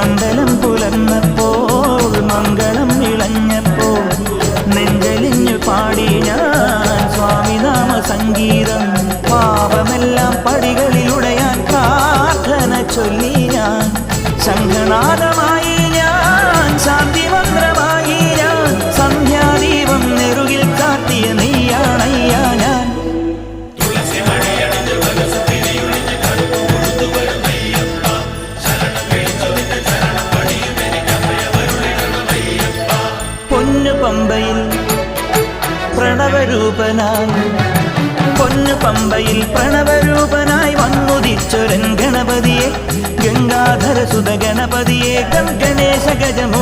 പിറന്നപ്പോൾ മംഗളം ഇളഞ്ഞപ്പോൾ നെഞ്ചലിഞ്ഞു പാടി ഞാൻ സ്വാമിനാമ സംഗീതം. പാപമെല്ലാം പടികളിലുടയാൻ പ്രാർത്ഥന ചൊല്ലി ഞാൻ. ശംഖനാദമായി പമ്പയിൽ പ്രണവരൂപനായി. പൊന്നു പമ്പയിൽ പ്രണവരൂപനായി വന്നുദിച്ചൊരൻ ഗണപതിയെ. ഗംഗാധര സുത ഗണപതിയെ ഗണേശ ഗജമോ